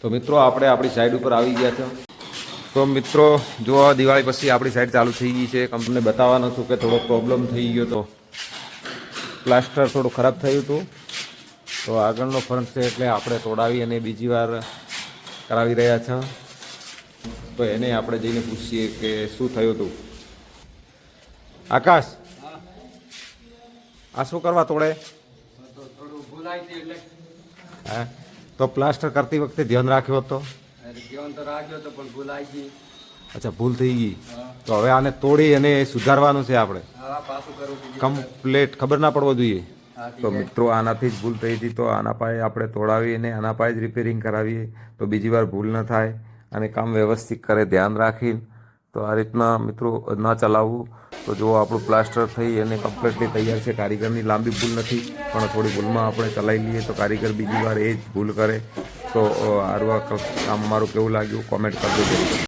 તો મિત્રો આપણે આપણી સાઈડ ઉપર આવી ગયા છે. તો મિત્રો જો દિવાળી પછી આપણી સાઈડ ચાલુ થઈ ગઈ છે. કંપનીને બતાવવાનો છું કે થોડો પ્રોબ્લેમ થઈ ગયો તો. પ્લાસ્ટર થોડું ખરાબ થયું હતું. તો આગળનો ફ્રન્ટ છે એટલે આપણે તોડાવી અને બીજી વાર કરાવી રહ્યા છે. તો એને આપણે જઈને પૂછીએ કે શું થયું હતું. આકાશ આ શું કરવા તોડે? હા? તો પ્લાસ્ટર કરતી વખતે ધ્યાન રાખ્યો હતો? ધ્યાન તો રાખ્યો હતો પણ ભૂલાઈ ગઈ. અચ્છા ભૂલ થઈ ગઈ. તો હવે આને તોડી અને સુધારવાનું છે આપણે? હા પાછું કરવું બીજું કમ્પ્લેટ ખબર ના પડવો જોઈએ. તો મિત્રો આનાથી જ ભૂલ થઈ હતી તો આના પાસે આપણે તોડાવી અને આના પાસે જ રિપેરિંગ કરાવીએ. તો બીજી વાર ભૂલ ન થાય અને કામ વ્યવસ્થિત કરે ધ્યાન રાખીને તો આ રીતના મિત્રો ન ચલાવવું. તો જો આપણું પ્લાસ્ટર થઈ અને કમ્પ્લેટલી તૈયાર છે. કારીગરની લાંબી ભૂલ નથી, પણ થોડી ભૂલમાં આપણે ચલાવી લઈએ તો કારીગર બીજી વાર એ જ ભૂલ કરે. તો આરવા આરું કામ મારું કેવું લાગ્યું? કોમેન્ટ કરજો